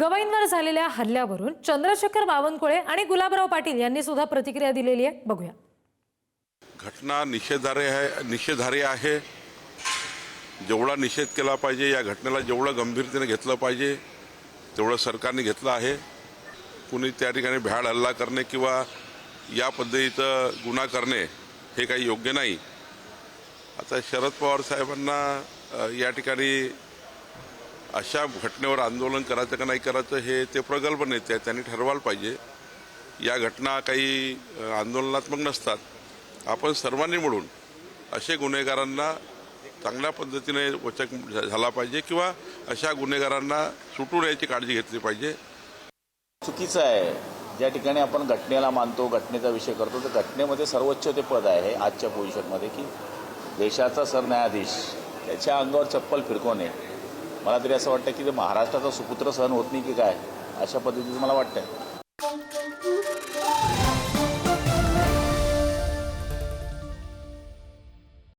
गवाईंवर झालेल्या हल्ल्यावरून चंद्रशेखर बावनकुळे आणि गुलाबराव पाटील यांनी सुद्धा प्रतिक्रिया दिलेली आहे. बघूया. घटना निषेधार्ह आहे निषेधार्ह आहे. जेवढा निषेध केला पाहिजे या घटनेला जेवढं गंभीरतेने घेतलं पाहिजे तेवढं सरकारने घेतलं आहे. कुणी त्या ठिकाणी भ्याड हल्ला करणे किंवा या पद्धतीचं गुन्हा करणे हे काही योग्य नाही. आता शरद पवार साहेबांना या ठिकाणी अशा घटनेवर आंदोलन करायचं का नाही करायचं हे ते प्रगल्भ नेते आहेत त्यांनी ठरवायला पाहिजे. या घटना काही आंदोलनात्मक नसतात. आपण सर्वांनी मिळून असे गुन्हेगारांना चांगल्या पद्धतीने वचक झाला पाहिजे किंवा अशा गुन्हेगारांना सुटून यायची काळजी घेतली पाहिजे. चुकीचं आहे. ज्या ठिकाणी आपण घटनेला मानतो घटनेचा विषय करतो तर घटनेमध्ये सर्वोच्च ते पद आहे आजच्या पोझिशनमध्ये की देशाचा सरन्यायाधीश त्याच्या अंगावर चप्पल फिरकवणे मला तरी असं वाटतं की ते महाराष्ट्राचा सुपुत्र सहन होत नाही की काय अशा पद्धतीचं मला वाटतं